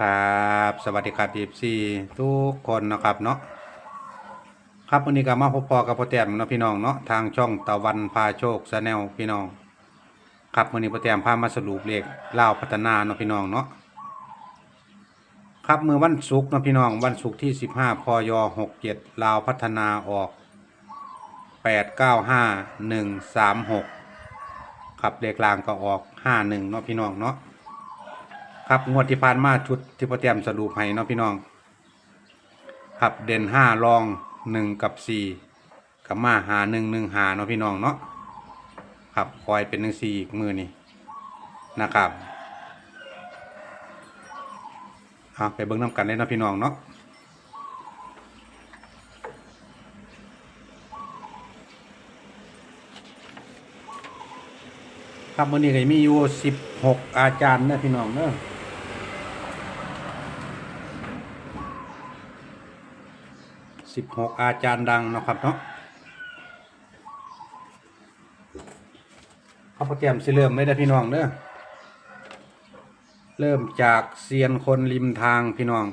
ครับสวัสดีครับดีซีทุกคนนะครับเนาะครับวันนี้ก็มาพบพอกับพ่อแต้มเนาะพี่น้องเนาะทางช่องตะวันพาโชคชาแนลพี่น้อง ครับวันนี้พ่อแต้มพามาสรุปเลขลาวพัฒนาเนาะพี่น้องเนาะครับเมื่อวันศุกร์เนาะพี่น้องวันศุกร์ที่ 15พย67ลาวพัฒนาออก 895136 ครับเลขกลางก็ออก 51เนาะพี่น้องเนาะ ครับงวดที่ผ่านมาชุดที่พ่อเตรียมสรุปให้เนาะพี่น้อง ครับเด่นห้ารองหนึ่งกับสี่กับมาหาหนึ่งหนึ่งหาเนาะพี่น้องเนาะครับคอยเป็นหนึ่งสี่อีกมือนี่นะครับเอาไปเบิ้งน้ำกันเลยนะพี่น้องเนาะครับวันนี้ก็มีอยู่สิบหกอาจารย์นะพี่น้องเนาะ สิบหกอาจารย์ดังนะครับเนาะเขาโปรแกรมสิเริ่มไม่ได้พี่น้องเด้อเริ่มจากเซียนคนริมทางพี่น้อง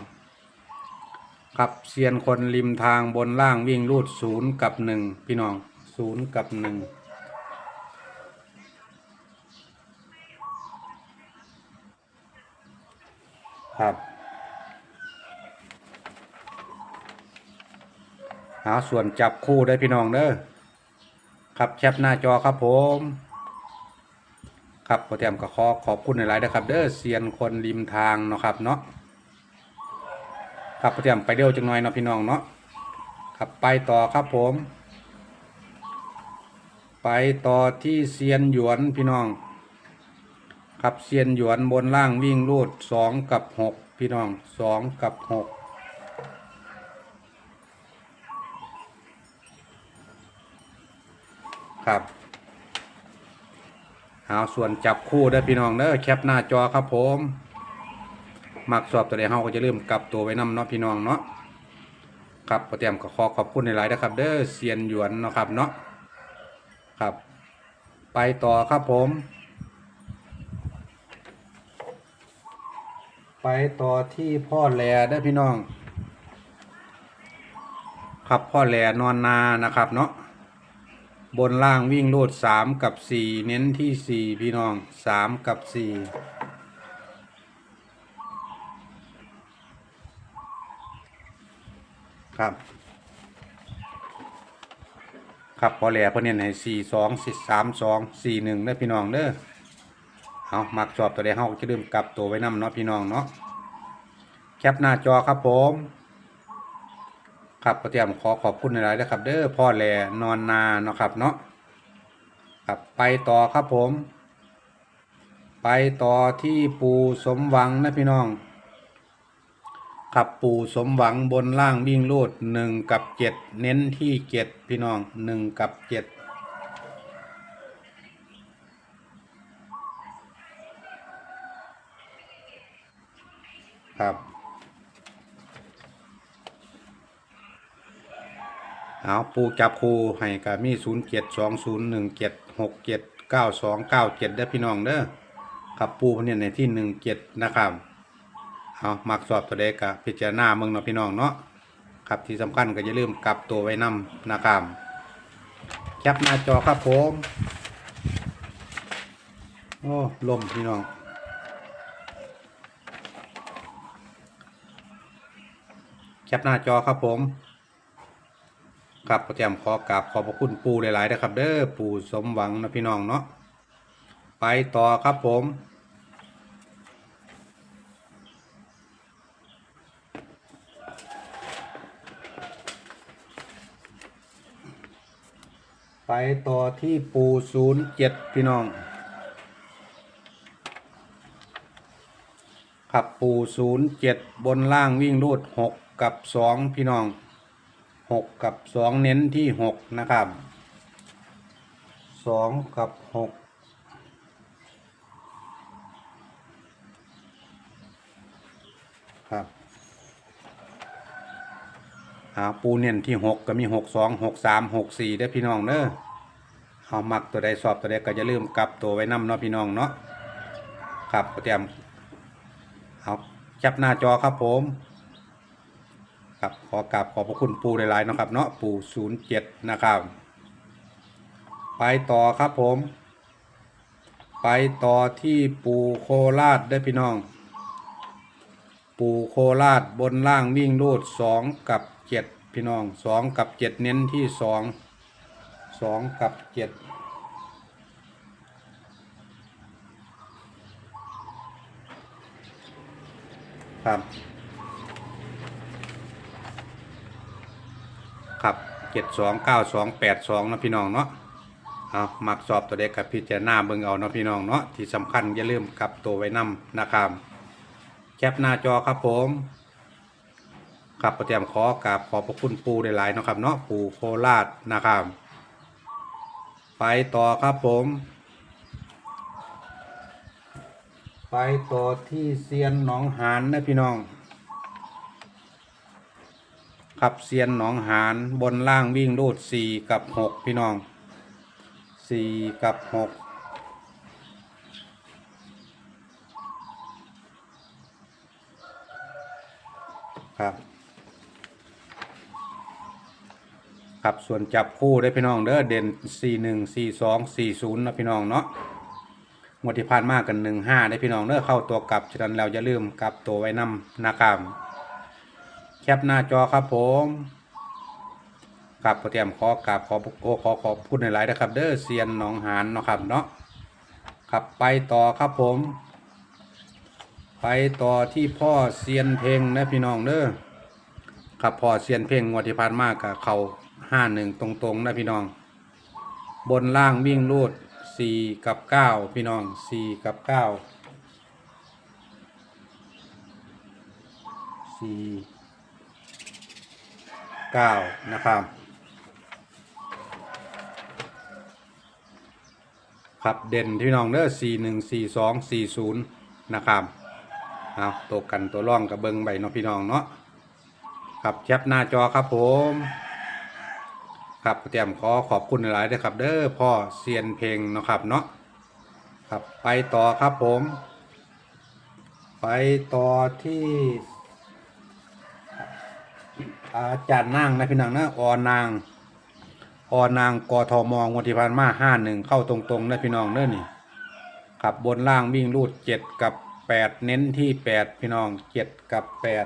ครับเซียนคนริมทางบนล่างวิ่งรูดศูนย์กับหนึ่งพี่น้องศูนย์กับหนึ่งครับ หาส่วนจับคู่ได้พี่น้องเด้อครับแคปหน้าจอครับผม ครับโปรแกรมก็ขอขอบคุณหลายๆนะครับ เด้อเซียนคนริมทางเนาะครับเนาะครับโปรแกรมไปเร็วจังหน่อยเนาะพี่น้องเนาะครับไปต่อครับผม ไปต่อที่เซียนหยวนพี่น้อง ครับเซียนหยวนบนล่างวิ่งรูดสองกับหกพี่น้องสองกับหก ครับเอาส่วนจับคู่ได้พี่น้องเด้อแคปหน้าจอครับผมมักสอบตัวใดเฮาก็จะลืมกลับตัวไว้นำเนาะพี่น้องเนาะครับปรแกรมก็ขอขอบคุณในหลายนะครับ เด้อเซียนหยวนเนาะครับเนาะครับ ไปต่อครับผม ไปต่อที่พ่อแลได้พี่น้อง ครับพ่อแลนอนนานะครับเนาะ บนล่างวิ่งรูดสามกับสี่เน้นที่สี่พี่น้องสามกับสี่ครับ ครับพอแหล่เพนเน้นให้สี่สองสิสามสองสี่หนึ่งเด้อพี่น้องเด้อเอามักชอบตัวใดเฮาก็จะลืมกลับตัวไว้นำเนาะพี่น้องเนาะแคปหน้าจอครับผม ครับก็เตรียมขอขอบคุณหลายๆนะครับ เด้อพ่อแหล่นอนนาเนาะครับเนาะครับไปต่อครับผม ไปต่อที่ปูสมหวังนะพี่น้องครับปูสมหวังบนล่างวิ่งลูดหนึ่งกับเจ็ดเน้นที่เจ็ดพี่น้องหนึ่งกับเจ็ดครับ เอาปูจับคูให้กับมีศูนย์เจ็ดสองศูนย์หนึ่งเจ็ดหกเจ็ดเก้าสองเก้าเจ็ดได้พี่น้องเด้อครับปูเนี่ยในที่หนึ่งเจ็ดนะครับเอามักสอบตัวเด็กกับพิจารณาเมืองเนาะพี่น้องเนาะครับที่สำคัญก็อย่าลืมกลับตัวไว้นำนะครับแคปหน้าจอครับผมโอ้ลมพี่น้องแคปหน้าจอครับผม ครับประจำขอกราบขอบพระคุณปูหลายๆนะครับ เด้อปูสมหวังนะพี่น้องเนาะไปต่อครับผม ไปต่อที่ปูศูนย์เจ็ดพี่น้อง ขับปูศูนย์เจ็ดบนล่างวิ่งรูดหกกับสองพี่น้อง หกกับสองเน้นที่หกนะครับสองกับหกครับหาปูเน้นที่หกก็มีหกสองหกสามหกสี่ได้พี่น้องเนอะเอาหมักตัวใดสอบตัวใดก็จะลืมกลับตัวไว้นำเนาะพี่น้องเนาะครับเตรียมเอาแคจับหน้าจอครับผม ครับขอกราบขอบพระคุณปูหลายๆนะครับ เนาะปูศูนย์เจ็ดนะครับ ไปต่อครับผม ไปต่อที่ปูโคราชได้พี่น้อง ปูโคราชบนล่างวิ่งรูดสองกับเจ็ดพี่น้องสองกับเจ็ดเน้นที่สองสองกับเจ็ดครับ ครับเจ็ดสองเก้าสองแปดสองนะพี่น้องเนาะเอามักสอบตัวเด็กกับพิจารณาเบิ่งเอาเนาะพี่น้องเนาะที่สำคัญอย่าลืมกลับตัวไว้นำนะครับแคปหน้าจอครับผมครับประเตรียมขอกราบขอบพระคุณปูได้หลายๆเนาะครับเนาะปูโคราชนะครับไปต่อครับผม ไปต่อที่เซียนหนองหานนะพี่น้อง ขับเซียนหนองหานบนล่างวิ่งรูดสี่กับหกพี่น้องสี่กับหกครับ ครับส่วนจับคู่ได้พี่น้องเด้อเด่นสี่หนึ่งสี่สองสี่ศูนย์นะพี่น้องเนาะงวดที่ผ่านมากกันหนึ่งห้าได้พี่น้องเด้อเข้าตัวกลับฉะนั้นเราจะลืมกลับตัวไว้นำนะครับ แคปหน้าจอครับผมกับโปรแกรมขอกราบขอโอขอขอบคุณในไลน์นะครับ เด้อเซียนหนองหานเนาะครับเนาะครับไปต่อครับผม ไปต่อที่พ่อเซียนเพลงนะพี่น้องเด้อครับพ่อเซียนเพลงงวดที่ผ่านมากับเขาห้าหนึ่งตรงๆนะพี่น้อง บนล่างวิ่งรูดสี่กับเก้าพี่น้องสี่กับเก้าสี่ เก้านะครับ ครับเด่นที่น้องเด้อสี่หนึ่งสี่สองสี่ศูนย์นะครับเอาตัวกันตัวร่องกับเบิงใบเนาะพี่น้องเนาะครับแคปหน้าจอครับผม ครับเตรียมขอขอบคุณหลายๆด้วยครับ เด้อพ่อเซียนเพลงเนาะครับเนาะครับไปต่อครับผม ไปต่อที่ อาจารย์นางนะพี่นางนะออนางออนางกทมงวดที่ผ่านมาห้าหนึ่งเข้าตรงๆนะพี่น้องเด้อนี่ขับบนล่างวิ่งรูดเจ็ดกับแปดเน้นที่แปดพี่น้องเจ็ดกับแปด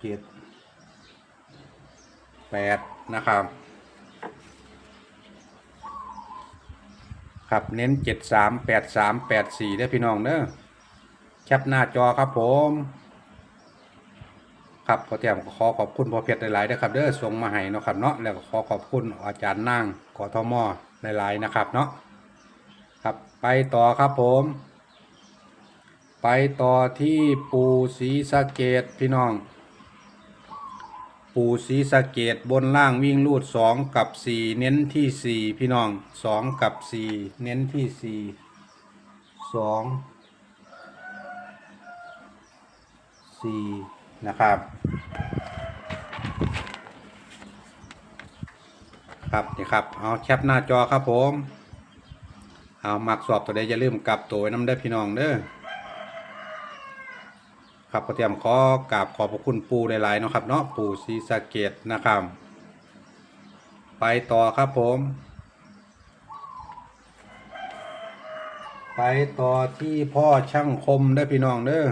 เจ็ดแปดนะครับครับเน้นเจ็ดสามแปดสามแปดสี่ได้พี่น้องเด้อแคปหน้าจอครับผม ครับขอแต้มขอขอบคุณพอเพชรหลายๆนะครับเด้อส่งมาให้เนาะครับเนาะแล้วก็ขอขอบคุณอาจารย์นั่งกอทมหลายๆนะครับเนาะครับไปต่อครับผม ไปต่อที่ปูศรีสะเกดพี่น้อง ปูศรีสะเกดบนล่างวิ่งลูดสองกับสี่เน้นที่สี่พี่น้องสองกับสี่เน้นที่สี่สองสี่ นะครับครับนี่ครับเอาแคปหน้าจอครับผมเอามักสอบตัวใดอย่าลืมกลับตัวไว้น้ำได้พี่น้องเด้อครับก็เตรียมขอกราบขอบพระคุณปูหลายๆเนาะครับเนาะปูศรีสะเกดนะครับ ไปต่อครับผม ไปต่อที่พ่อช่างคมได้พี่น้องเด้อ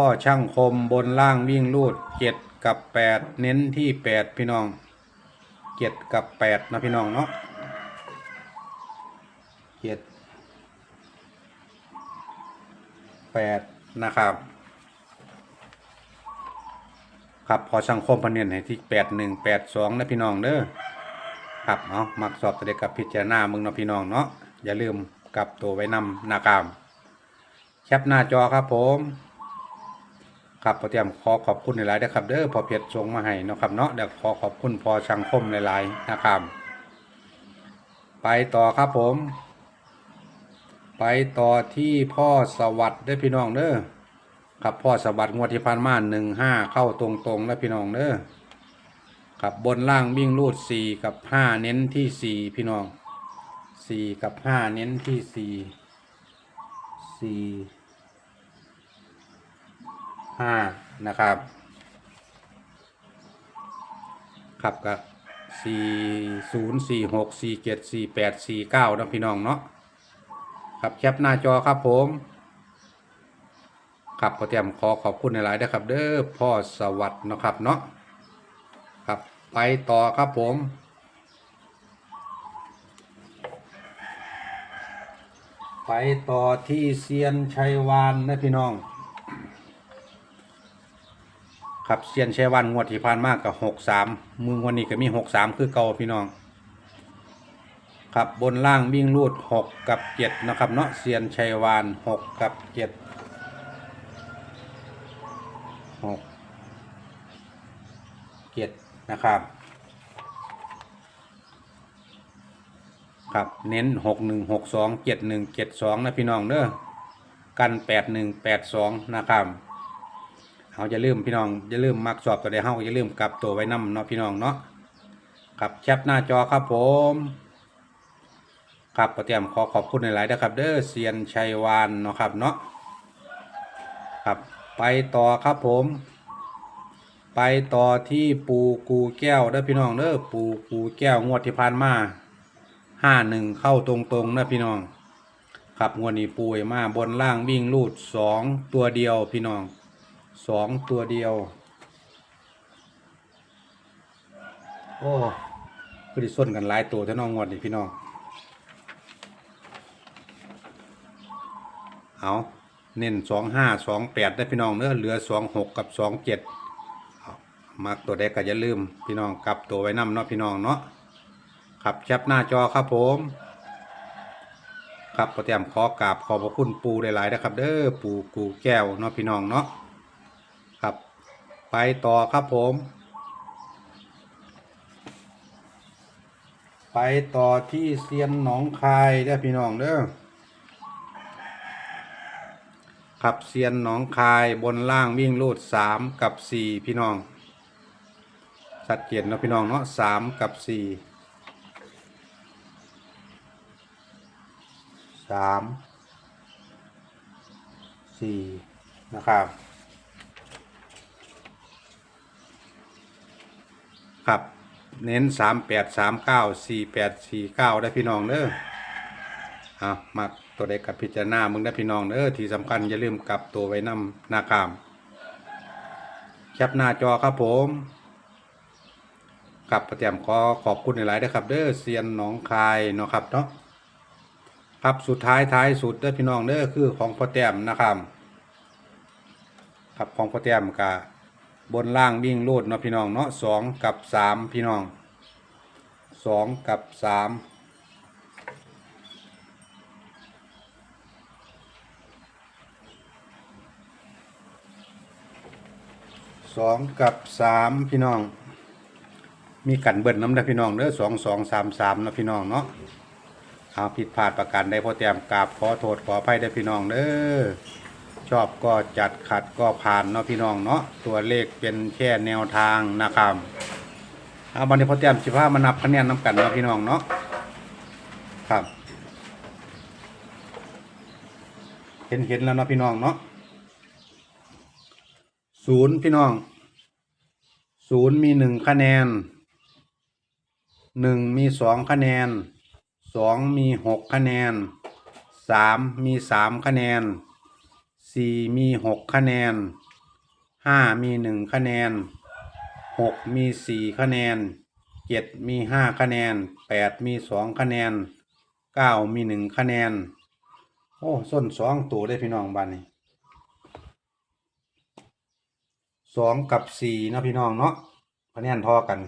พ่อช่างคมบนล่างวิ่งลูดเจ็ดกับแปดเน้นที่แปดพี่น้องเจ็ดกับแปดนะพี่น้องเนาะเจ็ดแปดนะครับ ครับพอช่างคมพันเนียนให้ที่แปดหนึ่งแปดสองนะพี่น้องเด้อครับเอามักสอบตัวเด็กกับพิจารณามึงเนาะพี่น้องเนาะอย่าลืมกลับตัวไว้นำนะครับแคปหน้าจอครับผม ครับพอเตรียมขอขอบคุณหลายๆนะครับ เด้อพอเพชรส่งมาให้เนาะครับเนาะเดี๋ยวขอขอบคุณพอช่างคมหลายๆนะครับ ไปต่อครับผม ไปต่อที่พ่อสวัสดิ์ได้พี่น้องเด้อครับพ่อสวัสดิ์งวดที่ผ่านมาหนึ่งห้าเข้าตรงๆแล้วพี่น้องเด้อครับบนล่างวิ่งรูดสี่กับห้าเน้นที่สี่พี่น้องสี่กับห้าเน้นที่สี่สี่ ห้านะครับ ครับก็สี่ศูนย์สี่หกสี่เจ็ดสี่แปดสี่เก้านะพี่น้องเนาะครับแคปหน้าจอครับผม ครับพอเตรียมขอขอบคุณในหลายๆนะครับ เด้อพ่อสวัสดิ์นะครับเนาะครับไปต่อครับผมไปต่อที่เซียนชัยวานนะพี่น้อง ครับเซียนชัยวานงวดที่ผ่านมากกับหกสามมือวันนี้ก็มีหกสามคือเก่าพี่น้อง ครับบนล่างวิ่งรูดหกกับเจ็ดนะครับเนาะเซียนชัยวานหกกับเจ็ดหกเจ็ดนะครับครับเน้นหกหนึ่งหกสองเจ็ดหนึ่งเจ็ดสองนะพี่น้องเด้อกันแปดหนึ่งแปดสองนะครับ เขาจะลืมพี่น้องจะลืมมักสอบตัวใดเฮาจะลืมกลับตัวไว้นำเนาะพี่น้องเนาะครับแคปหน้าจอครับผม ครับประเตรียมขอขอบคุณในหลายๆนะครับ เด้อเซียนชัยวานเนาะครับเนาะครับไปต่อครับผม ไปต่อที่ปูกูแก้วเด้อพี่น้องเด้อปูกูแก้วงวดที่ผ่านมาห้าหนึ่งเข้าตรงๆนะพี่น้อง ครับงวดนี้ปูยมาบนล่างวิ่งลูดสองตัวเดียวพี่น้อง สองตัวเดียว โอ้คือที่ส้นกันหลายตัวท่าน้องงวดนี้พี่น้อง เอาเน้นสองห้าสองแปดได้พี่น้องเนื้อเหลือสองหกกับสองเจ็ดมักตัวใดก็อย่าลืม พี่น้องกลับตัวไว้นำเนาะพี่น้องเนาะครับแคปหน้าจอครับผม ครับประเตรียมขอกราบขอบพระคุณปูหลายๆนะครับ เด้อปูกูแก้วเนาะพี่น้องเนาะ ไปต่อครับผม ไปต่อที่เซียนหนองคายได้พี่น้องเด้อขับเซียนหนองคายบนล่างวิ่งลูดสามกับสี่พี่น้อง สัดเจนเนาะพี่น้องเนาะสามกับสี่สามสี่นะครับ ครับเน้นสามแปดสามเก้าสี่แปดสี่เก้าได้พี่น้องเด้ออะมักตัวใดกับพิจารณามึงได้พี่น้องเด้อที่สำคัญอย่าลืมกลับตัวไว้นำหน้ากามแคปหน้าจอครับผมกับประเตียมขอขอบคุณหลายๆนะครับ เด้อเซียนหนองคายเนาะครับเนาะครับสุดท้ายท้ายสุดเด้อพี่น้องเด้อคือของพ่อแต้มนะครับ ครับของพ่อแต้มกับ บนล่างวิ่งลูดเนาะพี่น้องเนาะสองกับสามพี่น้องสองกับสามสองกับสามพี่น้อง มีกันเบิ้ลน้ำนะพี่น้องเด้อสองสองสามสามนะพี่น้องเนาะเอาผิดพลาดประการใดพอเตรียมกราบขอโทษขออภัยได้พี่น้องเด้อ ชอบก็จัดขัดก็ผ่านเนาะพี่น้องเนาะตัวเลขเป็นแค่แนวทางนะครับเอาวันนี้พอเตรียมสิบห้ามานับคะแนนน้ำกันเนาะพี่น้องเนาะครับ เห็นเห็นแล้วเนาะพี่น้องเนาะศูนย์พี่น้องศูนย์มีหนึ่งคะแนนหนึ่งมีสองคะแนนสองมีหกคะแนนสามมีสามคะแนน สี่มีหกคะแนนห้ามีหนึ่งคะแนนหกมีสี่คะแนนเจ็ดมีห้าคะแนนแปดมีสองคะแนนเก้ามีหนึ่งคะแนน โอ้ส้นสองตัวได้พี่น้องบ้านนี้สองกับสี่เนาะพี่น้องเนาะคะแนนทอกัน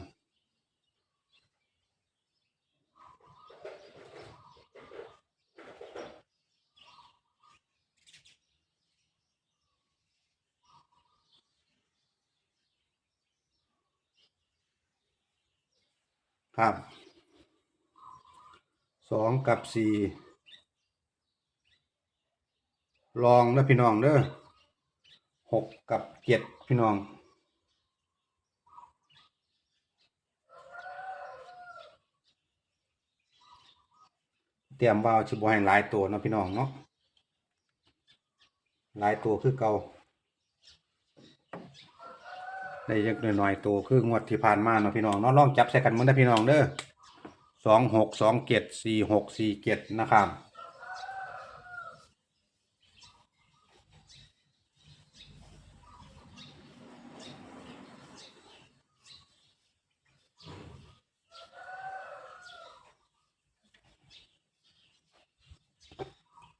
ครับสองกับสี่ลองนะพี่น้องเด้อหกกับเจ็ดพี่น้องเตรียมว่าวชิบให้หลายตัวนะพี่น้องเนาะหลายตัวคือเก่า ได้ยักหน่อยๆตัวคืองวดที่ผ่านมาเนาะพี่น้องเนาะลองจับใส่กันมึงได้พี่น้องเด้อสองหกสองเจ็ดสี่หกสี่เจ็ดนะครับ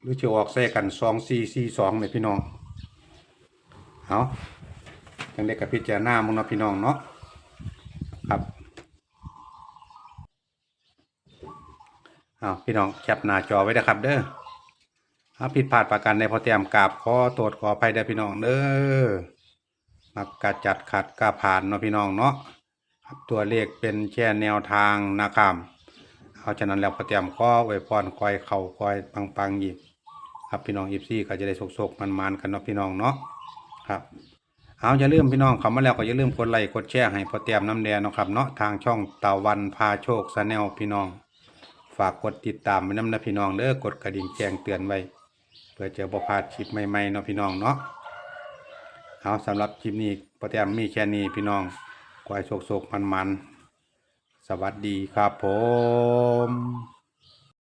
หรือจะออกใส่กันสองสี่สี่สองเลยพี่น้อง เอา จังได้กับพิจารณามึงเนาะพี่น้องเนาะครับเอาพี่น้องแคปหน้าจอไว้นะครับ เด้อเอาผิดพลาดประการในพอเตรียมกราบขอตรวจขออภัยเด้อพี่น้องเด้อมักกะจัดขัดกะผ่านเนาะพี่น้องเนาะครับตัวเลขเป็นแค่แนวทางนะครับเอาฉะนั้นแล้วพอเตรียมก็ไว้พรคอยเข่าคอยปังๆอีกครับพี่น้องอีฟซี่ก็จะได้สกๆมันๆกันเนาะพี่น้องเนาะครับ เอาอย่าลืมพี่น้องเข้ามาแล้วก็อย่าลืมกดไลค์กดแชร์ให้พอเตรียมน้ำแดงนะครับเนาะทางช่องตะวันพาโชคชาแนลพี่น้อง ฝากกดติดตามไว้น้ำนะพี่น้องเด้อกดกระดิ่งแจ้งเตือนไว้ เพื่อเจะบ่พลาดคลิปใหม่ๆเนาะพี่น้องเนาะเอาสำหรับคลิปนี้พอเตรียมมีแค่นี้พี่น้องขอให้โชคๆมันๆสวัสดีครับผม